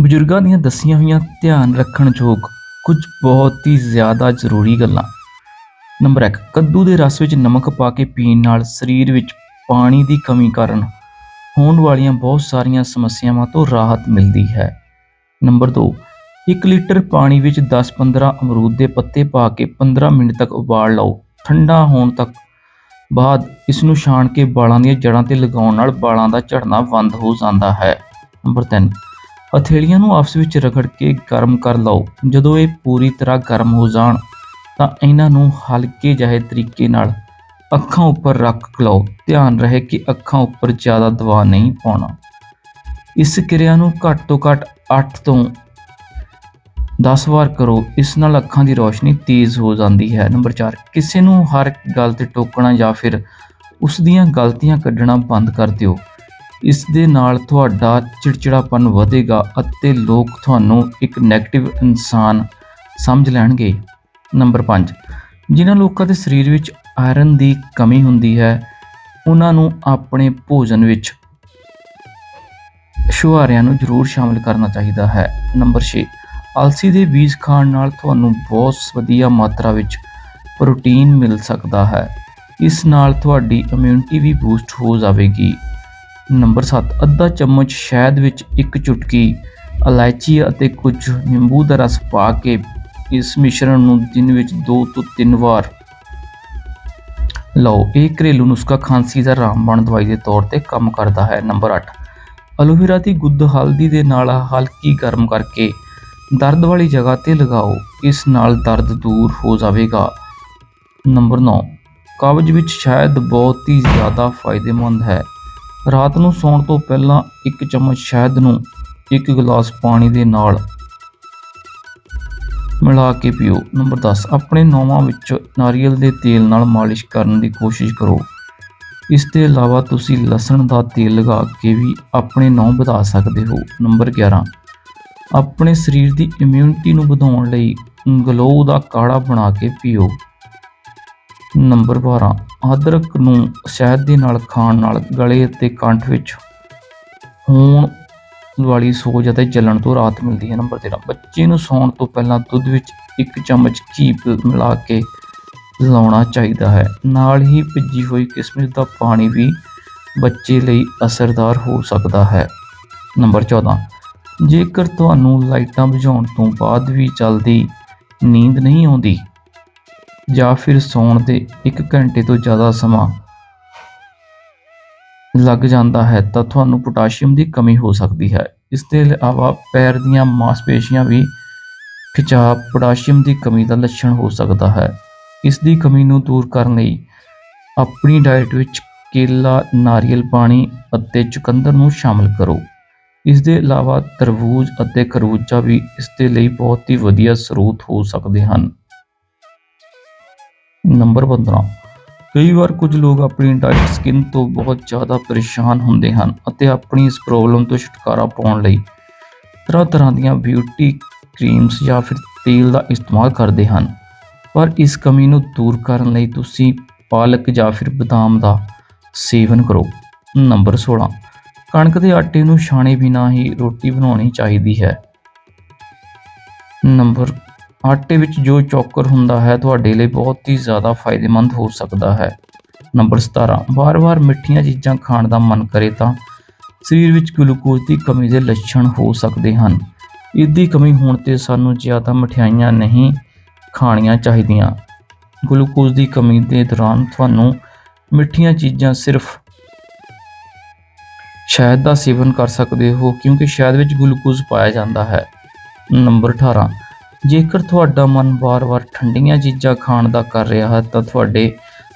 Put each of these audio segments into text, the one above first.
ਬਜ਼ੁਰਗਾਂ ਦੀਆਂ ਦੱਸੀਆਂ ਹੋਈਆਂ ਧਿਆਨ ਰੱਖਣ ਯੋਗ ਕੁਝ ਬਹੁਤ ਹੀ ਜ਼ਿਆਦਾ ਜ਼ਰੂਰੀ ਗੱਲਾਂ। ਨੰਬਰ 1 ਕੱਦੂ ਦੇ ਰਸ ਵਿੱਚ ਨਮਕ ਪਾ ਕੇ ਪੀਣ ਨਾਲ ਸਰੀਰ ਵਿੱਚ ਪਾਣੀ ਦੀ ਕਮੀ ਕਾਰਨ ਹੋਣ ਵਾਲੀਆਂ ਬਹੁਤ ਸਾਰੀਆਂ ਸਮੱਸਿਆਵਾਂ ਤੋਂ ਰਾਹਤ ਮਿਲਦੀ ਹੈ। ਨੰਬਰ 2 1 ਲੀਟਰ ਪਾਣੀ ਵਿੱਚ 10-15 ਅਮਰੂਦ ਦੇ ਪੱਤੇ ਪਾ ਕੇ 15 ਮਿੰਟ ਤੱਕ ਉਬਾਲ ਲਓ। ਠੰਡਾ ਹੋਣ ਤੱਕ ਬਾਅਦ ਇਸ ਨੂੰ ਛਾਣ ਕੇ ਵਾਲਾਂ ਦੀਆਂ ਜੜ੍ਹਾਂ ਤੇ ਲਗਾਉਣ ਨਾਲ ਵਾਲਾਂ ਦਾ ਝੜਨਾ ਬੰਦ ਹੋ ਜਾਂਦਾ ਹੈ। ਨੰਬਰ 3 ਹਥੇਲੀਆਂ ਨੂੰ ਆਪਸ ਵਿੱਚ ਰਗੜ ਕੇ ਗਰਮ ਕਰ ਲਓ। ਜਦੋਂ ਇਹ ਪੂਰੀ ਤਰ੍ਹਾਂ ਗਰਮ ਹੋ ਜਾਣ, ਤਾਂ ਇਹਨਾਂ ਨੂੰ ਹਲਕੇ ਜਿਹੇ ਤਰੀਕੇ ਨਾਲ ਅੱਖਾਂ ਉੱਪਰ ਰੱਖ ਲਓ। ਧਿਆਨ ਰਹੇ ਕਿ ਅੱਖਾਂ ਉੱਪਰ ਜ਼ਿਆਦਾ ਦਬਾਅ ਨਹੀਂ ਪਾਉਣਾ। ਇਸ ਕਿਰਿਆ ਨੂੰ ਘੱਟ ਤੋਂ ਘੱਟ 8 ਤੋਂ 10 ਵਾਰ ਕਰੋ। ਇਸ ਨਾਲ ਅੱਖਾਂ ਦੀ ਰੋਸ਼ਨੀ ਤੇਜ਼ ਹੋ ਜਾਂਦੀ ਹੈ। ਨੰਬਰ 4 ਕਿਸੇ ਨੂੰ ਹਰ ਗੱਲ ਤੇ ਟੋਕਣਾ ਜਾਂ ਫਿਰ ਉਸ ਦੀਆਂ ਗਲਤੀਆਂ ਕੱਢਣਾ ਬੰਦ ਕਰ ਦਿਓ। ਇਸ ਦੇ ਨਾਲ ਤੁਹਾਡਾ ਚਿੜਚਿੜਾਪਨ ਵਧੇਗਾ ਅਤੇ ਲੋਕ ਤੁਹਾਨੂੰ ਇੱਕ 네ਗੇਟਿਵ ਇਨਸਾਨ ਸਮਝ ਲੈਣਗੇ। ਨੰਬਰ 5 ਜਿਨ੍ਹਾਂ ਲੋਕਾਂ ਦੇ ਸਰੀਰ ਵਿੱਚ ਆਇਰਨ ਦੀ ਕਮੀ ਹੁੰਦੀ ਹੈ, ਉਹਨਾਂ ਨੂੰ ਆਪਣੇ ਭੋਜਨ ਵਿੱਚ ਸ਼ੁਹਾਰਿਆਂ ਨੂੰ ਜ਼ਰੂਰ ਸ਼ਾਮਿਲ ਕਰਨਾ ਚਾਹੀਦਾ ਹੈ। ਨੰਬਰ 6 ਅਲਸੀ ਦੇ ਬੀਜ ਖਾਣ ਨਾਲ ਤੁਹਾਨੂੰ ਬਹੁਤ ਵਧੀਆ ਮਾਤਰਾ ਵਿੱਚ ਪ੍ਰੋਟੀਨ ਮਿਲ ਸਕਦਾ ਹੈ। ਇਸ ਨਾਲ ਤੁਹਾਡੀ ਇਮਿਊਨਿਟੀ ਵੀ ਬੂਸਟ ਹੋ ਜਾਵੇਗੀ। ਨੰਬਰ 7 ਅੱਧਾ ਚਮਚ ਸ਼ਹਿਦ ਵਿੱਚ ਇੱਕ ਚੁਟਕੀ, ਇਲਾਇਚੀ ਅਤੇ ਕੁਝ ਨਿੰਬੂ ਦਾ ਰਸ ਪਾ ਕੇ ਇਸ ਮਿਸ਼ਰਣ ਨੂੰ ਦਿਨ ਵਿੱਚ 2 ਤੋਂ 3 ਵਾਰ। ਲਓ, ਇਹ ਘਰੇਲੂ ਨੁਸਖਾ ਖਾਂਸੀ ਦਾ ਰਾਮਬਾਣ ਦਵਾਈ ਦੇ ਤੌਰ ਤੇ ਕੰਮ ਕਰਦਾ ਹੈ। ਨੰਬਰ 8 ਅਲੋਵੇਰਾ ਦੀ ਗੁੱਦ ਹਲਦੀ ਦੇ ਨਾਲ ਹਲਕੀ ਗਰਮ ਕਰਕੇ ਦਰਦ ਵਾਲੀ ਜਗ੍ਹਾ ਤੇ ਲਗਾਓ। ਇਸ ਨਾਲ ਦਰਦ ਦੂਰ ਹੋ ਜਾਵੇਗਾ। ਨੰਬਰ 9 ਕਬਜ਼ ਵਿੱਚ ਸ਼ਾਇਦ ਬਹੁਤ ਹੀ ਜ਼ਿਆਦਾ ਫਾਇਦੇਮੰਦ ਹੈ। ਰਾਤ ਨੂੰ ਸੌਣ ਤੋਂ ਪਹਿਲਾਂ ਇੱਕ ਚਮਚ ਸ਼ਹਿਦ ਨੂੰ ਇੱਕ ਗਲਾਸ ਪਾਣੀ ਦੇ ਨਾਲ ਮਿਲਾ ਕੇ ਪੀਓ। ਨੰਬਰ 10 ਆਪਣੇ ਨੌਵਾਂ ਵਿੱਚ ਨਾਰੀਅਲ ਦੇ ਤੇਲ ਨਾਲ ਮਾਲਿਸ਼ ਕਰਨ ਦੀ ਕੋਸ਼ਿਸ਼ ਕਰੋ। ਇਸ ਤੋਂ ਇਲਾਵਾ ਤੁਸੀਂ ਲਸਣ ਦਾ ਤੇਲ ਲਗਾ ਕੇ ਵੀ ਆਪਣੇ ਨੌਂ ਵਧਾ ਸਕਦੇ ਹੋ। ਨੰਬਰ 11 ਆਪਣੇ ਸਰੀਰ ਦੀ ਇਮਿਊਨਿਟੀ ਨੂੰ ਵਧਾਉਣ ਲਈ ਗਲੋ ਦਾ ਕਾੜਾ ਬਣਾ ਕੇ ਪੀਓ। ਨੰਬਰ 12 ਅਦਰਕ ਨੂੰ ਸ਼ਹਿਦ ਦੇ ਨਾਲ ਖਾਣ ਨਾਲ ਗਲੇ ਅਤੇ ਕੰਠ ਵਿੱਚ ਹੋਣ ਵਾਲੀ ਸੋਜ ਅਤੇ ਜਲਣ ਤੋਂ ਰਾਹਤ ਮਿਲਦੀ ਹੈ। ਨੰਬਰ 13 ਬੱਚੇ ਨੂੰ ਸੌਣ ਤੋਂ ਪਹਿਲਾਂ ਦੁੱਧ ਵਿੱਚ ਇੱਕ ਚਮਚ ਘੀ ਪ- ਮਿਲਾ ਕੇ ਲਾਉਣਾ ਚਾਹੀਦਾ ਹੈ। ਨਾਲ ਹੀ ਭਿੱਜੀ ਹੋਈ ਕਿਸਮਿਸ ਦਾ ਪਾਣੀ ਵੀ ਬੱਚੇ ਲਈ ਅਸਰਦਾਰ ਹੋ ਸਕਦਾ ਹੈ। ਨੰਬਰ 14 ਜੇਕਰ ਤੁਹਾਨੂੰ ਲਾਈਟਾਂ ਬੁਝਾਉਣ ਤੋਂ ਬਾਅਦ ਵੀ ਜਲਦੀ ਨੀਂਦ ਨਹੀਂ ਆਉਂਦੀ ਜਾਂ ਫਿਰ ਸੌਣ ਦੇ 1 ਘੰਟੇ ਤੋਂ ਜ਼ਿਆਦਾ ਸਮਾਂ ਲੱਗ ਜਾਂਦਾ ਹੈ, ਤਾਂ ਤੁਹਾਨੂੰ ਪੋਟਾਸ਼ੀਅਮ ਦੀ ਕਮੀ ਹੋ ਸਕਦੀ ਹੈ। ਇਸ ਦੇ ਇਲਾਵਾ ਪੈਰ ਦੀਆਂ ਮਾਸਪੇਸ਼ੀਆਂ ਵੀ ਖਿਚਾਅ ਪੋਟਾਸ਼ੀਅਮ ਦੀ ਕਮੀ ਦਾ ਲੱਛਣ ਹੋ ਸਕਦਾ ਹੈ। ਇਸ ਦੀ ਕਮੀ ਨੂੰ ਦੂਰ ਕਰਨ ਲਈ ਆਪਣੀ ਡਾਈਟ ਵਿੱਚ ਕੇਲਾ, ਨਾਰੀਅਲ ਪਾਣੀ ਅਤੇ ਚੁਕੰਦਰ ਨੂੰ ਸ਼ਾਮਲ ਕਰੋ। ਇਸ ਦੇ ਇਲਾਵਾ ਤਰਬੂਜ ਅਤੇ ਖਰਬੂਜਾ ਵੀ ਇਸ ਦੇ ਲਈ ਬਹੁਤ ਹੀ ਵਧੀਆ ਸਰੋਤ ਹੋ ਸਕਦੇ ਹਨ। ਨੰਬਰ 15 ਕਈ ਵਾਰ ਕੁਝ ਲੋਕ ਆਪਣੀ ਡਾਈਟ ਸਕਿਨ ਤੋਂ ਬਹੁਤ ਜ਼ਿਆਦਾ ਪਰੇਸ਼ਾਨ ਹੁੰਦੇ ਹਨ ਅਤੇ ਆਪਣੀ ਇਸ ਪ੍ਰੋਬਲਮ ਤੋਂ ਛੁਟਕਾਰਾ ਪਾਉਣ ਲਈ ਤਰ੍ਹਾਂ ਤਰ੍ਹਾਂ ਦੀਆਂ ਬਿਊਟੀ ਕਰੀਮਸ ਜਾਂ ਫਿਰ ਤੇਲ ਦਾ ਇਸਤੇਮਾਲ ਕਰਦੇ ਹਨ। ਪਰ ਇਸ ਕਮੀ ਨੂੰ ਦੂਰ ਕਰਨ ਲਈ ਤੁਸੀਂ ਪਾਲਕ ਜਾਂ ਫਿਰ ਬਦਾਮ ਦਾ ਸੇਵਨ ਕਰੋ। ਨੰਬਰ 16 ਕਣਕ ਦੇ ਆਟੇ ਨੂੰ ਛਾਣੇ ਬਿਨਾਂ ਹੀ ਰੋਟੀ ਬਣਾਉਣੀ ਚਾਹੀਦੀ ਹੈ। ਨੰਬਰ ਆਟੇ ਵਿੱਚ ਜੋ ਚੌਕਰ ਹੁੰਦਾ ਹੈ, ਤੁਹਾਡੇ ਲਈ ਬਹੁਤ ਹੀ ਜ਼ਿਆਦਾ ਫਾਇਦੇਮੰਦ ਹੋ ਸਕਦਾ ਹੈ। ਨੰਬਰ 17 ਵਾਰ-ਵਾਰ ਮਿੱਠੀਆਂ ਚੀਜ਼ਾਂ ਖਾਣ ਦਾ ਮਨ ਕਰੇ ਤਾਂ ਸਰੀਰ ਵਿੱਚ ਗਲੂਕੋਜ਼ ਦੀ ਕਮੀ ਦੇ ਲੱਛਣ ਹੋ ਸਕਦੇ ਹਨ। ਇਸ ਦੀ ਕਮੀ ਹੋਣ ਤੇ ਸਾਨੂੰ ਜ਼ਿਆਦਾ ਮਠਿਆਈਆਂ ਨਹੀਂ ਖਾਣੀਆਂ ਚਾਹੀਦੀਆਂ। ਗਲੂਕੋਜ਼ ਦੀ ਕਮੀ ਦੇ ਦੌਰਾਨ ਤੁਹਾਨੂੰ ਮਿੱਠੀਆਂ ਚੀਜ਼ਾਂ ਸਿਰਫ ਸ਼ਹਿਦ ਦਾ ਸੇਵਨ ਕਰ ਸਕਦੇ ਹੋ, ਕਿਉਂਕਿ ਸ਼ਹਿਦ ਵਿੱਚ ਗਲੂਕੋਜ਼ ਪਾਇਆ ਜਾਂਦਾ ਹੈ। ਨੰਬਰ 18 ਜੇਕਰ ਤੁਹਾਡਾ ਮਨ ਵਾਰ-ਵਾਰ ਠੰਡੀਆਂ ਚੀਜ਼ਾਂ ਖਾਣ ਦਾ ਕਰ ਰਿਹਾ ਹੈ, ਤਾਂ ਤੁਹਾਡੇ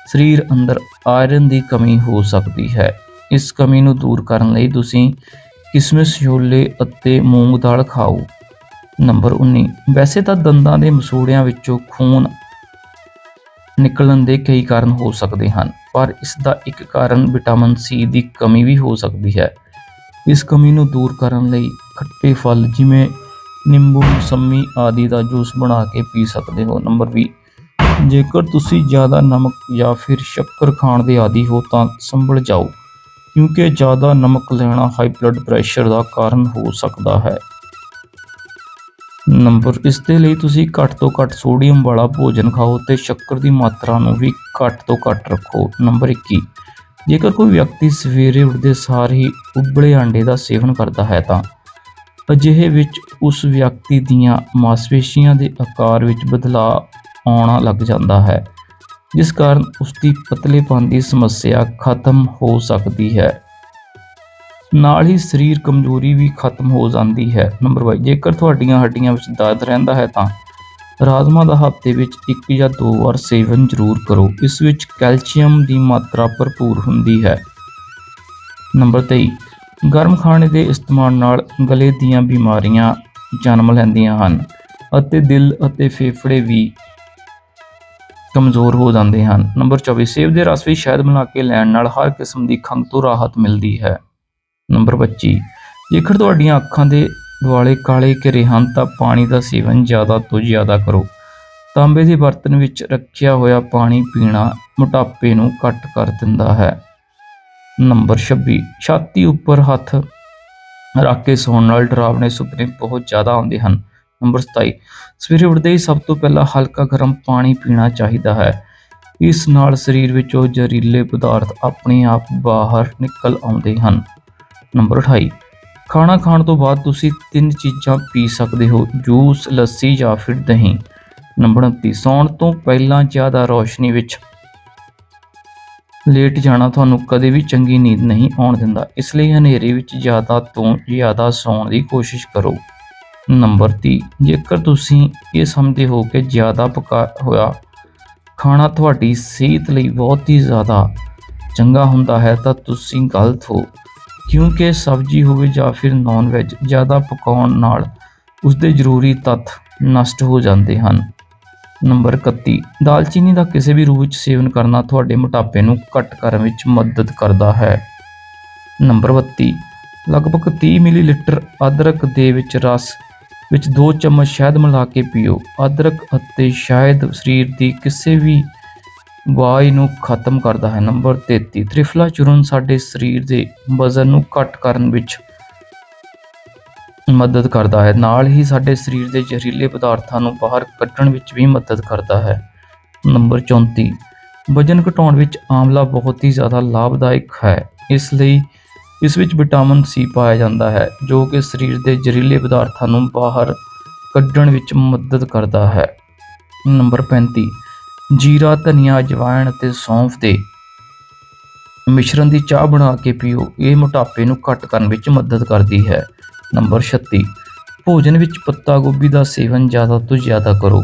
ਸਰੀਰ ਅੰਦਰ ਆਇਰਨ ਦੀ ਕਮੀ ਹੋ ਸਕਦੀ ਹੈ। ਇਸ ਕਮੀ ਨੂੰ ਦੂਰ ਕਰਨ ਲਈ ਤੁਸੀਂ ਕਿਸਮਿਸ, ਛੋਲੇ ਅਤੇ ਮੂੰਗ ਦਾਲ ਖਾਓ। ਨੰਬਰ 19 ਵੈਸੇ ਤਾਂ ਦੰਦਾਂ ਦੇ ਮਸੂੜਿਆਂ ਵਿੱਚੋਂ ਖੂਨ ਨਿਕਲਣ ਦੇ ਕਈ ਕਾਰਨ ਹੋ ਸਕਦੇ ਹਨ, ਪਰ ਇਸ ਦਾ ਇੱਕ ਕਾਰਨ ਵਿਟਾਮਿਨ ਸੀ ਦੀ ਕਮੀ ਵੀ ਹੋ ਸਕਦੀ ਹੈ। ਇਸ ਕਮੀ ਨੂੰ ਦੂਰ ਕਰਨ ਲਈ ਖੱਟੇ ਫਲ ਜਿਵੇਂ ਨਿੰਬੂ ਮੌਸਮੀ ਆਦਿ ਦਾ ਜੂਸ ਬਣਾ ਕੇ ਪੀ ਸਕਦੇ ਹੋ। ਨੰਬਰ 20 ਜੇਕਰ ਤੁਸੀਂ ਜ਼ਿਆਦਾ ਨਮਕ ਜਾਂ ਫਿਰ ਸ਼ੱਕਰ ਖਾਣ ਦੇ ਆਦੀ ਹੋ ਤਾਂ ਸੰਭਲ ਜਾਓ, ਕਿਉਂਕਿ ਜ਼ਿਆਦਾ ਨਮਕ ਲੈਣਾ ਹਾਈ ਬਲੱਡ ਪ੍ਰੈਸ਼ਰ ਦਾ ਕਾਰਨ ਹੋ ਸਕਦਾ ਹੈ। ਨੰਬਰ, ਇਸ ਦੇ ਲਈ ਤੁਸੀਂ ਘੱਟ ਤੋਂ ਘੱਟ ਸੋਡੀਅਮ ਵਾਲਾ ਭੋਜਨ ਖਾਓ ਤੇ ਸ਼ੱਕਰ ਦੀ ਮਾਤਰਾ ਨੂੰ ਵੀ ਘੱਟ ਤੋਂ ਘੱਟ ਰੱਖੋ। ਨੰਬਰ 21 ਜੇਕਰ ਕੋਈ ਵਿਅਕਤੀ ਸਵੇਰੇ ਉੱਠਦੇ ਸਾਰ ਹੀ ਉਬਲੇ ਆਂਡੇ ਦਾ ਸੇਵਨ ਕਰਦਾ ਹੈ ਤਾਂ ਅਜਿਹੇ ਵਿੱਚ ਉਸ ਵਿਅਕਤੀ ਦੀਆਂ ਮਾਸਪੇਸ਼ੀਆਂ ਦੇ ਆਕਾਰ ਵਿੱਚ ਬਦਲਾਅ ਆਉਣਾ ਲੱਗ ਜਾਂਦਾ ਹੈ, ਜਿਸ ਕਾਰਨ ਉਸ ਦੀ ਪਤਲੇਪਨ ਦੀ ਸਮੱਸਿਆ ਖਤਮ ਹੋ ਸਕਦੀ ਹੈ। ਨਾਲ ਹੀ ਸਰੀਰ ਕਮਜ਼ੋਰੀ ਵੀ ਖਤਮ ਹੋ ਜਾਂਦੀ ਹੈ। ਨੰਬਰ 22 ਜੇਕਰ ਤੁਹਾਡੀਆਂ ਹੱਡੀਆਂ ਵਿੱਚ ਦਰਦ ਰਹਿੰਦਾ ਹੈ ਤਾਂ ਰਾਜਮਾ ਦਾ ਹਫ਼ਤੇ ਵਿੱਚ ਇੱਕ ਜਾਂ ਦੋ ਵਾਰ ਸੇਵਨ ਜ਼ਰੂਰ ਕਰੋ। ਇਸ ਵਿੱਚ ਕੈਲਸ਼ੀਅਮ ਦੀ ਮਾਤਰਾ ਭਰਪੂਰ ਹੁੰਦੀ ਹੈ। ਨੰਬਰ 23 ਗਰਮ ਖਾਣੇ ਦੇ ਇਸਤੇਮਾਲ ਨਾਲ ਗਲੇ ਦੀਆਂ ਬਿਮਾਰੀਆਂ ਜਨਮ ਲੈਂਦੀਆਂ ਹਨ ਅਤੇ ਦਿਲ ਅਤੇ ਫੇਫੜੇ ਵੀ ਕਮਜ਼ੋਰ ਹੋ ਜਾਂਦੇ ਹਨ। ਨੰਬਰ 24 ਸੇਬ ਦੇ ਰਸ ਵਿੱਚ ਸ਼ਹਿਦ ਮਿਲਾ ਕੇ ਲੈਣ ਨਾਲ ਹਰ ਕਿਸਮ ਦੀ ਖੰਘ ਤੋਂ ਰਾਹਤ ਮਿਲਦੀ ਹੈ। ਨੰਬਰ 25 ਜੇਕਰ ਤੁਹਾਡੀਆਂ ਅੱਖਾਂ ਦੇ ਦੁਆਲੇ ਕਾਲੇ ਘਿਰੇ ਹਨ ਤਾਂ ਪਾਣੀ ਦਾ ਸੇਵਨ ਜ਼ਿਆਦਾ ਤੋਂ ਜ਼ਿਆਦਾ ਕਰੋ। ਤਾਂਬੇ ਦੇ ਬਰਤਨ ਵਿੱਚ ਰੱਖਿਆ ਹੋਇਆ ਪਾਣੀ ਪੀਣਾ ਮੋਟਾਪੇ ਨੂੰ ਘੱਟ ਕਰ ਦਿੰਦਾ ਹੈ। ਨੰਬਰ 26 ਛਾਤੀ ਉੱਪਰ ਹੱਥ ਰੱਖ ਕੇ ਸੌਣ ਨਾਲ ਡਰਾਵਣੇ ਸੁਪਨੇ ਬਹੁਤ ਜ਼ਿਆਦਾ ਆਉਂਦੇ ਹਨ। ਨੰਬਰ 27 ਸਵੇਰੇ ਉੱਠਦੇ ਹੀ ਸਭ ਤੋਂ ਪਹਿਲਾਂ ਹਲਕਾ ਗਰਮ ਪਾਣੀ ਪੀਣਾ ਚਾਹੀਦਾ ਹੈ। ਇਸ ਨਾਲ ਸਰੀਰ ਵਿੱਚੋਂ ਜ਼ਹਿਰੀਲੇ ਪਦਾਰਥ ਆਪਣੇ ਆਪ ਬਾਹਰ ਨਿਕਲ ਆਉਂਦੇ ਹਨ। ਨੰਬਰ 28 ਖਾਣਾ ਖਾਣ ਤੋਂ ਬਾਅਦ ਤੁਸੀਂ ਤਿੰਨ ਚੀਜ਼ਾਂ ਪੀ ਸਕਦੇ ਹੋ, ਜੂਸ, ਲੱਸੀ ਜਾਂ ਫਿਰ ਦਹੀਂ। ਨੰਬਰ 29 ਸੌਣ ਤੋਂ ਪਹਿਲਾਂ ਜ਼ਿਆਦਾ ਰੋਸ਼ਨੀ ਵਿੱਚ ਲੇਟ ਜਾਣਾ ਤੁਹਾਨੂੰ ਕਦੇ ਵੀ ਚੰਗੀ ਨੀਂਦ ਨਹੀਂ ਆਉਣ ਦਿੰਦਾ। ਇਸ ਲਈ ਹਨੇਰੇ ਵਿੱਚ ਜ਼ਿਆਦਾ ਤੋਂ ਜ਼ਿਆਦਾ ਸੌਣ ਦੀ ਕੋਸ਼ਿਸ਼ ਕਰੋ। ਨੰਬਰ 30 ਜੇਕਰ ਤੁਸੀਂ ਇਹ ਸਮਝਦੇ ਹੋ ਕਿ ਜ਼ਿਆਦਾ ਪਕਾ ਹੋਇਆ ਖਾਣਾ ਤੁਹਾਡੀ ਸਿਹਤ ਲਈ ਬਹੁਤ ਹੀ ਜ਼ਿਆਦਾ ਚੰਗਾ ਹੁੰਦਾ ਹੈ, ਤਾਂ ਤੁਸੀਂ ਗਲਤ ਹੋ। ਕਿਉਂਕਿ ਸਬਜ਼ੀ ਹੋਵੇ ਜਾਂ ਫਿਰ ਨਾਨ ਵੈਜ ਜ਼ਿਆਦਾ ਪਕਾਉਣ ਨਾਲ ਉਸ ਦੇ ਜ਼ਰੂਰੀ ਤੱਤ ਨਸ਼ਟ ਹੋ ਜਾਂਦੇ ਹਨ। ਨੰਬਰ 31 ਦਾਲਚੀਨੀ ਦਾ ਕਿਸੇ ਵੀ ਰੂਪ ਵਿੱਚ ਸੇਵਨ ਕਰਨਾ ਤੁਹਾਡੇ ਮੋਟਾਪੇ ਨੂੰ ਘੱਟ ਕਰਨ ਵਿੱਚ ਮਦਦ ਕਰਦਾ ਹੈ। ਨੰਬਰ 32 ਲਗਭਗ 30 ਮਿਲੀਲੀਟਰ ਅਦਰਕ ਦੇ ਵਿੱਚ ਰਸ ਵਿੱਚ 2 ਚਮਚ ਸ਼ਹਿਦ ਮਿਲਾ ਕੇ ਪੀਓ। ਅਦਰਕ ਅਤੇ ਸ਼ਹਿਦ ਸਰੀਰ ਦੀ ਕਿਸੇ ਵੀ ਵਾਈ ਨੂੰ ਖਤਮ ਕਰਦਾ ਹੈ। ਨੰਬਰ 33 ਤ੍ਰਿਫਲਾ ਚੂਰਨ ਸਾਡੇ ਸਰੀਰ ਦੇ ਵਜ਼ਨ ਨੂੰ ਘੱਟ ਕਰਨ ਵਿੱਚ ਮਦਦ ਕਰਦਾ ਹੈ। ਨਾਲ ਹੀ ਸਾਡੇ ਸਰੀਰ ਦੇ ਜ਼ਹਿਰੀਲੇ ਪਦਾਰਥਾਂ ਨੂੰ ਬਾਹਰ ਕੱਢਣ ਵਿੱਚ ਵੀ ਮਦਦ ਕਰਦਾ ਹੈ। ਨੰਬਰ 34 ਵਜਨ ਘਟਾਉਣ ਵਿੱਚ ਆਮਲਾ ਬਹੁਤ ਹੀ ਜ਼ਿਆਦਾ ਲਾਭਦਾਇਕ ਹੈ। ਇਸ ਲਈ ਇਸ ਵਿੱਚ ਵਿਟਾਮਿਨ ਸੀ ਪਾਇਆ ਜਾਂਦਾ ਹੈ, ਜੋ ਕਿ ਸਰੀਰ ਦੇ ਜ਼ਹਿਰੀਲੇ ਪਦਾਰਥਾਂ ਨੂੰ ਬਾਹਰ ਕੱਢਣ ਵਿੱਚ ਮਦਦ ਕਰਦਾ ਹੈ। ਨੰਬਰ 35 ਜੀਰਾ, ਧਨੀਆ, ਅਜਵਾਇਣ ਅਤੇ ਸੌਂਫ ਦੇ ਮਿਸ਼ਰਣ ਦੀ ਚਾਹ ਬਣਾ ਕੇ ਪੀਓ। ਇਹ ਮੋਟਾਪੇ ਨੂੰ ਘੱਟ ਕਰਨ ਵਿੱਚ ਮਦਦ ਕਰਦੀ ਹੈ। ਨੰਬਰ 36 ਭੋਜਨ ਵਿੱਚ ਪੱਤਾ ਗੋਭੀ ਦਾ ਸੇਵਨ ਜ਼ਿਆਦਾ ਤੋਂ ਜ਼ਿਆਦਾ ਕਰੋ।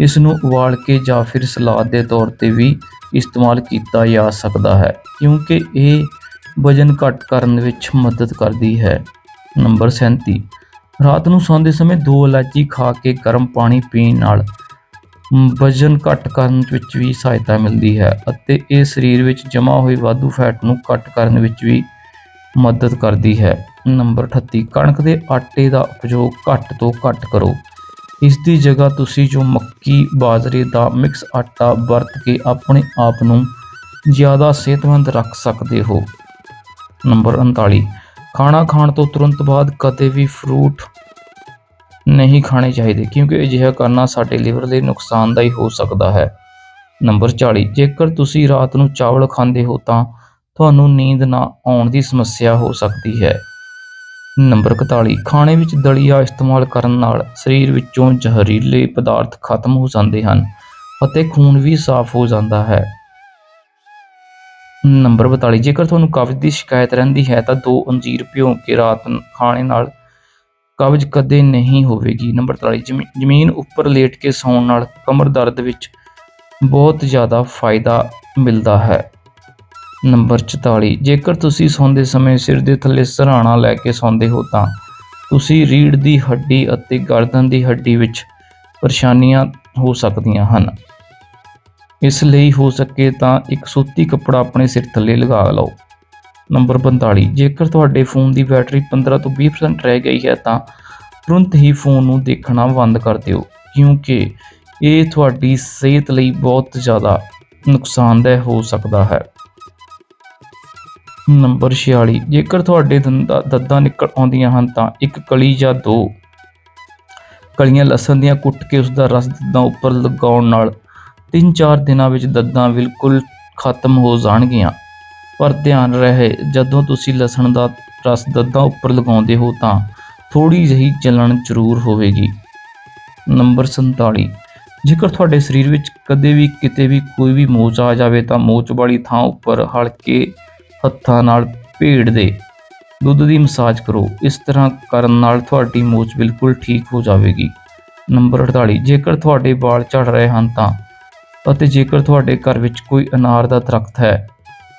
ਇਸ ਨੂੰ ਉਬਾਲ ਕੇ ਜਾਂ ਫਿਰ ਸਲਾਦ ਦੇ ਤੌਰ ਤੇ ਵੀ ਇਸਤੇਮਾਲ ਕੀਤਾ ਜਾ ਸਕਦਾ ਹੈ, ਕਿਉਂਕਿ ਇਹ ਵਜਨ ਘੱਟ ਕਰਨ ਵਿੱਚ ਮਦਦ ਕਰਦੀ ਹੈ। ਨੰਬਰ 37 ਰਾਤ ਨੂੰ ਸੌਂਦੇ ਸਮੇਂ ਦੋ ਇਲਾਚੀ ਖਾ ਕੇ ਗਰਮ ਪਾਣੀ ਪੀਣ ਨਾਲ ਵਜਨ ਘੱਟ ਕਰਨ ਵਿੱਚ ਵੀ ਸਹਾਇਤਾ ਮਿਲਦੀ ਹੈ ਅਤੇ ਇਹ ਸਰੀਰ ਵਿੱਚ ਜਮ੍ਹਾਂ ਹੋਈ ਵਾਧੂ ਫੈਟ ਨੂੰ ਘੱਟ ਕਰਨ ਵਿੱਚ ਵੀ ਮਦਦ ਕਰਦੀ ਹੈ। ਨੰਬਰ 38 ਕਣਕ ਦੇ ਆਟੇ ਦਾ ਉਪਯੋਗ ਘੱਟ ਤੋਂ ਘੱਟ ਕਰੋ। ਇਸ ਦੀ ਜਗ੍ਹਾ ਤੁਸੀਂ ਜੋ ਮੱਕੀ, ਬਾਜਰੇ ਦਾ ਮਿਕਸ ਆਟਾ ਵਰਤ ਕੇ ਆਪਣੇ ਆਪ ਨੂੰ ਜ਼ਿਆਦਾ ਸਿਹਤਮੰਦ ਰੱਖ ਸਕਦੇ ਹੋ। ਨੰਬਰ 39 ਖਾਣਾ ਖਾਣ ਤੋਂ ਤੁਰੰਤ ਬਾਅਦ ਕਦੇ ਵੀ ਫਰੂਟ ਨਹੀਂ ਖਾਣੇ ਚਾਹੀਦੇ, ਕਿਉਂਕਿ ਅਜਿਹਾ ਕਰਨਾ ਸਾਡੇ ਲਿਵਰ ਲਈ ਨੁਕਸਾਨਦਾਈ ਹੋ ਸਕਦਾ ਹੈ। ਨੰਬਰ 40 ਜੇਕਰ ਤੁਸੀਂ ਰਾਤ ਨੂੰ ਚਾਵਲ ਖਾਂਦੇ ਹੋ ਤਾਂ ਤੁਹਾਨੂੰ ਨੀਂਦ ਨਾ ਆਉਣ ਦੀ ਸਮੱਸਿਆ ਹੋ ਸਕਦੀ ਹੈ। ਨੰਬਰ 41 ਖਾਣੇ ਵਿੱਚ ਦਲੀਆ ਇਸਤੇਮਾਲ ਕਰਨ ਨਾਲ ਸਰੀਰ ਵਿੱਚੋਂ ਜ਼ਹਿਰੀਲੇ ਪਦਾਰਥ ਖਤਮ ਹੋ ਜਾਂਦੇ ਹਨ ਅਤੇ ਖੂਨ ਵੀ ਸਾਫ਼ ਹੋ ਜਾਂਦਾ ਹੈ। ਨੰਬਰ 42 ਜੇਕਰ ਤੁਹਾਨੂੰ ਕਬਜ਼ ਦੀ ਸ਼ਿਕਾਇਤ ਰਹਿੰਦੀ ਹੈ ਤਾਂ ਦੋ ਅੰਜੀਰ ਭਿਓ ਕੇ ਰਾਤ ਖਾਣੇ ਨਾਲ ਕਬਜ਼ ਕਦੇ ਨਹੀਂ ਹੋਵੇਗੀ। ਨੰਬਰ 43 ਜ਼ਮੀ- ਜ਼ਮੀਨ ਉੱਪਰ ਲੇਟ ਕੇ ਸੌਣ ਨਾਲ ਕਮਰ ਦਰਦ ਵਿੱਚ ਬਹੁਤ ਜ਼ਿਆਦਾ ਫਾਇਦਾ ਮਿਲਦਾ ਹੈ। ਨੰਬਰ 44 ਜੇਕਰ ਤੁਸੀਂ ਸੌਂਦੇ ਸਮੇਂ ਸਿਰ ਦੇ ਥੱਲੇ ਸਰਾਣਾ ਲੈ ਕੇ ਸੌਂਦੇ ਹੋ ਤਾਂ ਤੁਸੀਂ ਰੀੜ ਦੀ ਹੱਡੀ ਅਤੇ ਗਰਦਨ ਦੀ ਹੱਡੀ ਵਿੱਚ ਪਰੇਸ਼ਾਨੀਆਂ ਹੋ ਸਕਦੀਆਂ ਹਨ। ਇਸ ਲਈ ਹੋ ਸਕੇ ਤਾਂ ਇੱਕ ਸੂਤੀ ਕੱਪੜਾ ਆਪਣੇ ਸਿਰ ਥੱਲੇ ਲਗਾ ਲਓ। ਨੰਬਰ 45 ਜੇਕਰ ਤੁਹਾਡੇ ਫੋਨ ਦੀ ਬੈਟਰੀ 15 ਤੋਂ 20% ਰਹਿ ਗਈ ਹੈ ਤਾਂ ਤੁਰੰਤ ਹੀ ਫੋਨ ਨੂੰ ਦੇਖਣਾ ਬੰਦ ਕਰ ਦਿਓ, ਕਿਉਂਕਿ ਇਹ ਤੁਹਾਡੀ ਸਿਹਤ ਲਈ ਬਹੁਤ ਜ਼ਿਆਦਾ ਨੁਕਸਾਨਦੇਹ ਹੋ ਸਕਦਾ ਹੈ। ਨੰਬਰ 46 ਜੇਕਰ ਤੁਹਾਡੇ ਦੰਦਾਂ ਦੰਦਾਂ ਨਿਕਲ ਆਉਂਦੀਆਂ ਹਨ ਤਾਂ ਇੱਕ ਕਲੀ ਜਾਂ ਦੋ ਕਲੀਆਂ ਲਸਣ ਦੀਆਂ ਕੁੱਟ ਕੇ ਉਸ ਦਾ ਰਸ ਦੰਦਾਂ ਉੱਪਰ ਲਗਾਉਣ ਨਾਲ 3-4 ਦਿਨਾਂ ਵਿੱਚ ਦੰਦਾਂ ਬਿਲਕੁਲ ਖਤਮ ਹੋ ਜਾਣਗੀਆਂ। ਪਰ ਧਿਆਨ ਰਹੇ, ਜਦੋਂ ਤੁਸੀਂ ਲਸਣ ਦਾ ਰਸ ਦੰਦਾਂ ਉੱਪਰ ਲਗਾਉਂਦੇ ਹੋ ਤਾਂ ਥੋੜੀ ਜਿਹੀ ਜਲਣ ਜ਼ਰੂਰ ਹੋਵੇਗੀ। ਨੰਬਰ 47 ਜੇਕਰ ਤੁਹਾਡੇ ਸਰੀਰ ਵਿੱਚ ਕਦੇ ਵੀ ਕਿਤੇ ਵੀ ਕੋਈ ਵੀ ਮੋਚ ਆ ਜਾਵੇ ਤਾਂ ਮੋਚ ਵਾਲੀ ਥਾਂ ਉੱਪਰ ਹਲਕੇ ਹੱਥਾਂ ਨਾਲ ਭੇੜ ਦੇ ਦੁੱਧ ਦੀ ਮਸਾਜ ਕਰੋ। ਇਸ ਤਰ੍ਹਾਂ ਕਰਨ ਨਾਲ ਤੁਹਾਡੀ ਮੋਚ ਬਿਲਕੁਲ ਠੀਕ ਹੋ ਜਾਵੇਗੀ। ਨੰਬਰ 48 ਜੇਕਰ ਤੁਹਾਡੇ ਵਾਲ ਝੜ ਰਹੇ ਹਨ ਤਾਂ, ਅਤੇ ਜੇਕਰ ਤੁਹਾਡੇ ਘਰ ਵਿੱਚ ਕੋਈ ਅਨਾਰ ਦਾ ਦਰਖਤ ਹੈ,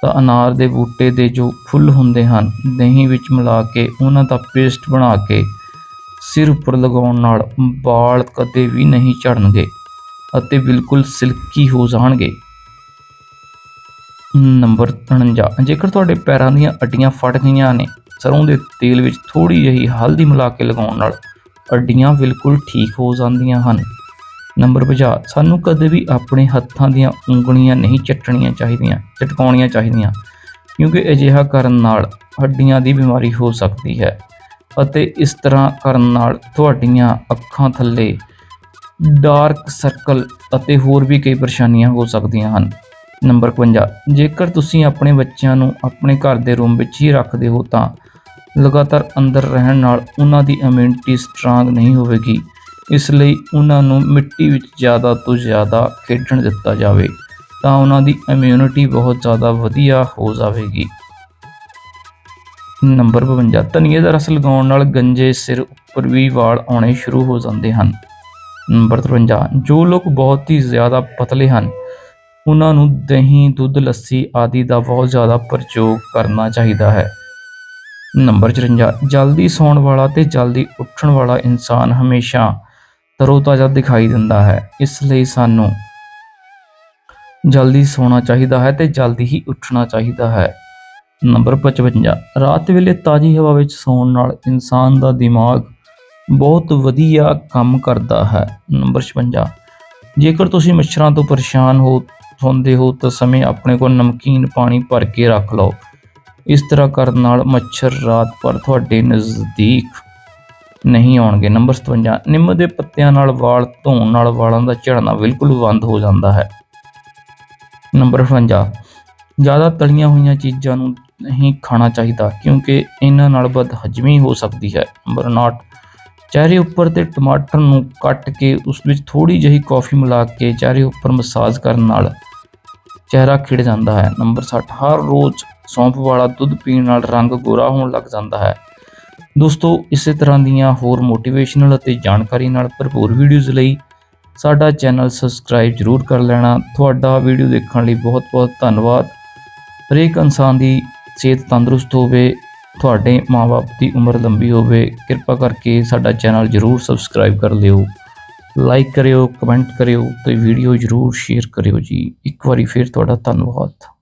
ਤਾਂ ਅਨਾਰ ਦੇ ਬੂਟੇ ਦੇ ਜੋ ਫੁੱਲ ਹੁੰਦੇ ਹਨ, ਦਹੀਂ ਵਿੱਚ ਮਿਲਾ ਕੇ ਉਹਨਾਂ ਦਾ ਪੇਸਟ ਬਣਾ ਕੇ ਸਿਰ ਉੱਪਰ ਲਗਾਉਣ ਨਾਲ ਵਾਲ ਕਦੇ ਵੀ ਨਹੀਂ ਝੜਨਗੇ ਅਤੇ ਬਿਲਕੁਲ ਸਿਲਕੀ ਹੋ ਜਾਣਗੇ। ਨੰਬਰ 49 ਜੇਕਰ ਤੁਹਾਡੇ ਪੈਰਾਂ ਦੀਆਂ ਅੱਡੀਆਂ ਫਟ ਗਈਆਂ ਨੇ, ਸਰੋਂ ਦੇ ਤੇਲ ਵਿੱਚ ਥੋੜੀ ਜਿਹੀ ਹਲਦੀ ਮਿਲਾ ਕੇ ਲਗਾਉਣ ਨਾਲ ਅੱਡੀਆਂ ਬਿਲਕੁਲ ਠੀਕ ਹੋ ਜਾਂਦੀਆਂ ਹਨ। ਨੰਬਰ 50 ਸਾਨੂੰ ਕਦੇ ਵੀ ਆਪਣੇ ਹੱਥਾਂ ਦੀਆਂ ਉਂਗਲੀਆਂ ਨਹੀਂ ਚੱਟਣੀਆਂ ਚਾਹੀਦੀਆਂ, ਚਟਕਾਉਣੀਆਂ ਚਾਹੀਦੀਆਂ, ਕਿਉਂਕਿ ਅਜਿਹਾ ਕਰਨ ਨਾਲ ਹੱਡੀਆਂ ਦੀ ਬਿਮਾਰੀ ਹੋ ਸਕਦੀ ਹੈ ਅਤੇ ਇਸ ਤਰ੍ਹਾਂ ਕਰਨ ਨਾਲ ਤੁਹਾਡੀਆਂ ਅੱਖਾਂ ਥੱਲੇ ਡਾਰਕ ਸਰਕਲ ਅਤੇ ਹੋਰ ਵੀ ਕਈ ਪਰੇਸ਼ਾਨੀਆਂ ਹੋ ਸਕਦੀਆਂ ਹਨ। ਨੰਬਰ 51 ਜੇਕਰ ਤੁਸੀਂ ਆਪਣੇ ਬੱਚਿਆਂ ਨੂੰ ਆਪਣੇ ਘਰ ਦੇ ਰੂਮ ਵਿੱਚ ਹੀ ਰੱਖਦੇ ਹੋ ਤਾਂ ਲਗਾਤਾਰ ਅੰਦਰ ਰਹਿਣ ਨਾਲ ਉਹਨਾਂ ਦੀ ਇਮਿਊਨਿਟੀ ਸਟਰੋਂਗ ਨਹੀਂ ਹੋਵੇਗੀ। ਇਸ ਲਈ ਉਹਨਾਂ ਨੂੰ ਮਿੱਟੀ ਵਿੱਚ ਜ਼ਿਆਦਾ ਤੋਂ ਜ਼ਿਆਦਾ ਖੇਡਣ ਦਿੱਤਾ ਜਾਵੇ ਤਾਂ ਉਹਨਾਂ ਦੀ ਇਮਿਊਨਿਟੀ ਬਹੁਤ ਜ਼ਿਆਦਾ ਵਧੀਆ ਹੋ ਜਾਵੇਗੀ। ਨੰਬਰ 52 ਧਨੀਏ ਦਾ ਰਸ ਲਗਾਉਣ ਨਾਲ ਗੰਜੇ ਸਿਰ ਉੱਪਰ ਵੀ ਵਾਲ ਆਉਣੇ ਸ਼ੁਰੂ ਹੋ ਜਾਂਦੇ ਹਨ। ਨੰਬਰ 53 ਜੋ ਲੋਕ ਬਹੁਤ ਹੀ ਜ਼ਿਆਦਾ ਪਤਲੇ ਹਨ ਉਹਨਾਂ ਨੂੰ ਦਹੀਂ, ਦੁੱਧ, ਲੱਸੀ ਆਦਿ ਦਾ ਬਹੁਤ ਜ਼ਿਆਦਾ ਪ੍ਰਯੋਗ ਕਰਨਾ ਚਾਹੀਦਾ ਹੈ। ਨੰਬਰ 54 ਜਲਦੀ ਸੌਣ ਵਾਲਾ ਤੇ ਜਲਦੀ ਉੱਠਣ ਵਾਲਾ ਇਨਸਾਨ ਹਮੇਸ਼ਾ ਤਰੋਤਾਜ਼ਾ ਦਿਖਾਈ ਦਿੰਦਾ ਹੈ। ਇਸ ਲਈ ਸਾਨੂੰ ਜਲਦੀ ਸੌਣਾ ਚਾਹੀਦਾ ਹੈ ਤੇ ਜਲਦੀ ਹੀ ਉੱਠਣਾ ਚਾਹੀਦਾ ਹੈ। ਨੰਬਰ 55 ਰਾਤ ਵੇਲੇ ਤਾਜ਼ੀ ਹਵਾ ਵਿੱਚ ਸੌਣ ਨਾਲ ਇਨਸਾਨ ਦਾ ਦਿਮਾਗ ਬਹੁਤ ਵਧੀਆ ਕੰਮ ਕਰਦਾ ਹੈ। ਨੰਬਰ 56 ਜੇਕਰ ਤੁਸੀਂ ਮੱਛਰਾਂ ਤੋਂ ਪਰੇਸ਼ਾਨ ਹੋ ਹੁੰਦੇ ਹੋ ਤਾਂ ਸਮੇਂ ਆਪਣੇ ਕੋਲ ਨਮਕੀਨ ਪਾਣੀ ਭਰ ਕੇ ਰੱਖ ਲਓ। ਇਸ ਤਰ੍ਹਾਂ ਕਰਨ ਨਾਲ ਮੱਛਰ ਰਾਤ ਭਰ ਤੁਹਾਡੇ ਨਜ਼ਦੀਕ ਨਹੀਂ ਆਉਣਗੇ। ਨੰਬਰ 57 ਨਿੰਮ ਦੇ ਪੱਤਿਆਂ ਨਾਲ ਵਾਲ ਧੋਣ ਨਾਲ ਵਾਲਾਂ ਦਾ ਝੜਨਾ ਬਿਲਕੁਲ ਬੰਦ ਹੋ ਜਾਂਦਾ ਹੈ। ਨੰਬਰ 58 ਜ਼ਿਆਦਾ ਤਲੀਆਂ ਹੋਈਆਂ ਚੀਜ਼ਾਂ ਨੂੰ ਨਹੀਂ ਖਾਣਾ ਚਾਹੀਦਾ ਕਿਉਂਕਿ ਇਹਨਾਂ ਨਾਲ ਬਦਹਜ਼ਮੀ ਹੋ ਸਕਦੀ ਹੈ। ਨੰਬਰ 59 ਚਿਹਰੇ ਉੱਪਰ ਤੇ ਟਮਾਟਰ ਨੂੰ ਕੱਟ ਕੇ ਉਸ ਵਿੱਚ ਥੋੜੀ ਜਿਹੀ ਕੌਫੀ ਮਿਲਾ ਕੇ ਚਿਹਰੇ ਉੱਪਰ ਮਸਾਜ ਕਰਨ ਨਾਲ ਚਿਹਰਾ ਖਿੜ ਜਾਂਦਾ ਹੈ। ਨੰਬਰ 60 ਹਰ ਰੋਜ਼ ਸੌਂਫ ਵਾਲਾ ਦੁੱਧ ਪੀਣ ਨਾਲ ਰੰਗ ਗੋਰਾ ਹੋਣ ਲੱਗ ਜਾਂਦਾ ਹੈ। ਦੋਸਤੋ, ਇਸੇ ਤਰ੍ਹਾਂ ਦੀਆਂ ਹੋਰ ਮੋਟੀਵੇਸ਼ਨਲ ਅਤੇ ਜਾਣਕਾਰੀ ਨਾਲ ਭਰਪੂਰ ਵੀਡੀਓਜ਼ ਲਈ ਸਾਡਾ ਚੈਨਲ ਸਬਸਕ੍ਰਾਈਬ ਜਰੂਰ ਕਰ ਲੈਣਾ। ਤੁਹਾਡਾ ਵੀਡੀਓ ਦੇਖਣ ਲਈ ਬਹੁਤ ਬਹੁਤ ਧੰਨਵਾਦ। ਹਰੇਕ ਇਨਸਾਨ ਦੀ ਸਿਹਤ ਤੰਦਰੁਸਤ ਹੋਵੇ, ਤੁਹਾਡੇ ਮਾਪੇ ਦੀ ਉਮਰ ਲੰਬੀ ਹੋਵੇ, ਕਿਰਪਾ ਕਰਕੇ ਸਾਡਾ ਚੈਨਲ ਜਰੂਰ ਸਬਸਕ੍ਰਾਈਬ ਕਰ ਲਿਓ। ਲਾਈਕ ਕਰਿਓ, ਕਮੈਂਟ ਕਰਿਓ ਤੇ ਵੀਡੀਓ ਜਰੂਰ ਸ਼ੇਅਰ ਕਰਿਓ ਜੀ। ਇੱਕ ਵਾਰੀ ਫਿਰ ਤੁਹਾਡਾ ਧੰਨਵਾਦ।